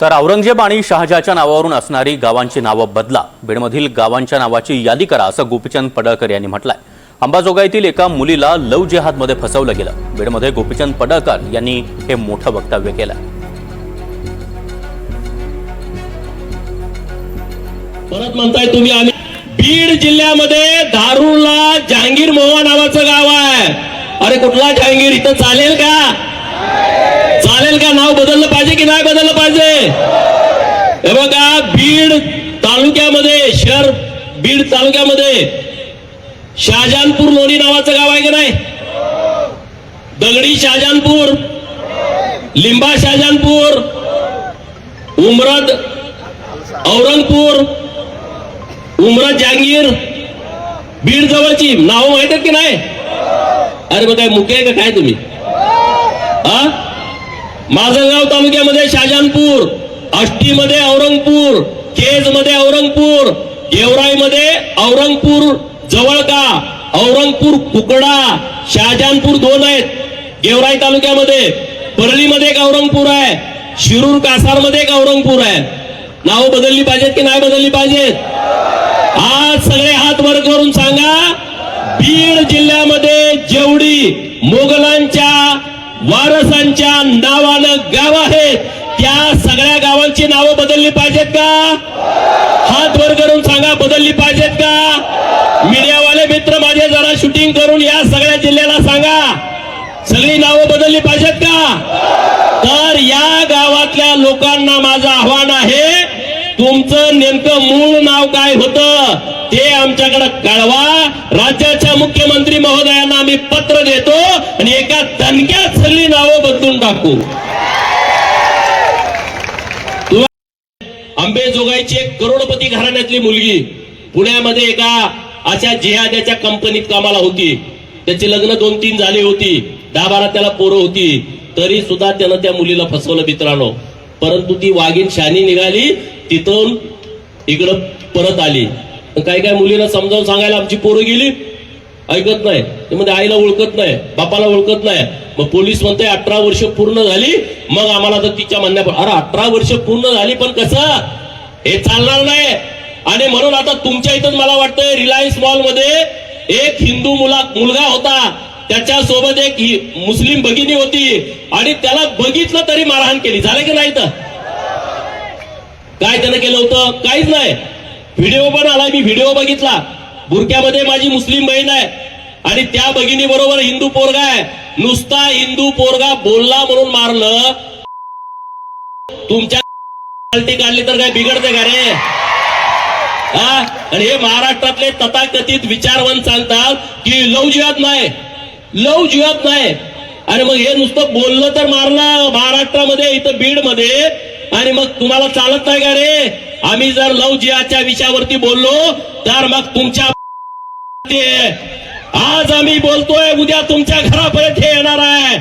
तर औरंगजेब आणि शहाजाच्या नावावरून असणारी गावांची नावं बदला. बीडमधील गावांच्या नावाची यादी करा असं गोपीचंद पडळकर यांनी म्हटलंय. अंबाजोगाईतील एका मुलीला लव जेहादमध्ये फसवलं गेलं. बीडमध्ये गोपीचंद पडळकर यांनी हे मोठं वक्तव्य केलं परत म्हणताय तुम्ही आम्ही बीड जिल्ह्यामध्ये धारूरला जहांगीर मोहा नावाचं गाव आहे. अरे कुठला जहांगीर? इथं चालेल का? चालेल का नाव बदललं पाहिजे की नाही बदललं पाहिजे? हे बघा बीड तालुक्यामध्ये शहर बीड तालुक्यामध्ये शहाजहानपूर लोणी नावाचं गाव आहे का नाही? दगडी शहाजहानपूर लिंबा शहाजहानपूर उमरद औरंगपूर उमरत जहांगीर बीड जवळची नाव माहीत आहेत की नाही? अरे मग काय मुके आहे का? काय तुम्ही? हा माजलगाव तालुक्यामध्ये शहाजहानपूर आष्टीमध्ये औरंगपूर केजमध्ये औरंगपूर गेवराईमध्ये औरंगपूर जवळ का? औरंगपूर कुकडा शहाजहानपूर दोन आहेत. गेवराई तालुक्यामध्ये परळीमध्ये एक औरंगपूर आहे. शिरूर कासारमध्ये एक औरंगपूर आहे. नाव बदलली पाहिजेत की नाही बदलली पाहिजेत? आज सगळे हात वर करून सांगा बीड जिल्ह्यामध्ये जेवढी मोगलांच्या वारसांच्या नावानं गाव आहेत त्या सगळ्या गावांची नावं बदलली पाहिजेत का? हात वर करून सांगा बदलली पाहिजेत का? मीडियावाले मित्र माझे जरा शूटिंग करून या सगळ्या जिल्ह्याला सांगा. सगळी नावं बदलली पाहिजेत का? तर या गावातल्या लोकांना माझं आव्हान आहे तुमचं नेमकं मूळ नाव काय होतं ते आमच्याकडे कळवा. राज्याच्या मुख्यमंत्री महोदयांना आम्ही पत्र देतो आणि एका दणक्यात सगळी नावं बदलून टाकू. आंबेजोगाईची एक करोडपती घराण्यातली मुलगी पुण्यामध्ये एका अशा जिहाद्याच्या कंपनीत कामाला होती. त्याची लग्न दोन तीन झाली होती. दहा बारा त्याला पोरं होती. तरी सुद्धा त्यानं त्या मुलीला फसवलं मित्रांनो. परंतु ती वाघीण शानी निघाली. तिथून इकडं परत आली. काही काही मुलीला समजावून सांगायला आमची पोरं गेली. ऐकत नाही. ते म्हणजे आईला ओळखत नाही बापाला ओळखत नाही. मग पोलीस म्हणते अठरा वर्ष पूर्ण झाली मग आम्हाला तर तिच्या म्हणण्या अरे अठरा वर्ष पूर्ण झाली पण कसं? हे चालणार नाही. आणि म्हणून आता तुमच्या इथं मला वाटतं रिलायन्स मॉलमध्ये एक हिंदू मुला मुलगा होता. त्याच्या सोबत एक मुस्लिम भगिनी होती. आणि त्याला बघितलं तरी मारहाण केली. झालं की नाही तर काय त्यानं केलं होतं? काहीच नाही. व्हिडिओ पण आला मी व्हिडिओ बघितला. बुरक्यामध्ये माझी मुस्लिम बहीण आहे. आणि त्या भगिनी बरोबर हिंदू पोरगा आहे. नुसता हिंदू पोरगा बोलला म्हणून मारलं. तुमच्या काढली तर काय बिघडते का रे? हा? आणि हे महाराष्ट्रातले तथाकथित विचारवंत सांगतात की लव जिहाद नाही. लव जिहाद नाही. आणि मग हे नुसतं बोललं तर मारलं महाराष्ट्रामध्ये इथं बीडमध्ये. आणि मग तुम्हाला चालत नाही का रे? आम्ही जर लव जिहाच्या विषयावरती बोललो तर मग तुमच्या आज आम्ही बोलतोय उद्या तुमच्या घरापर्यंत हे येणार आहे.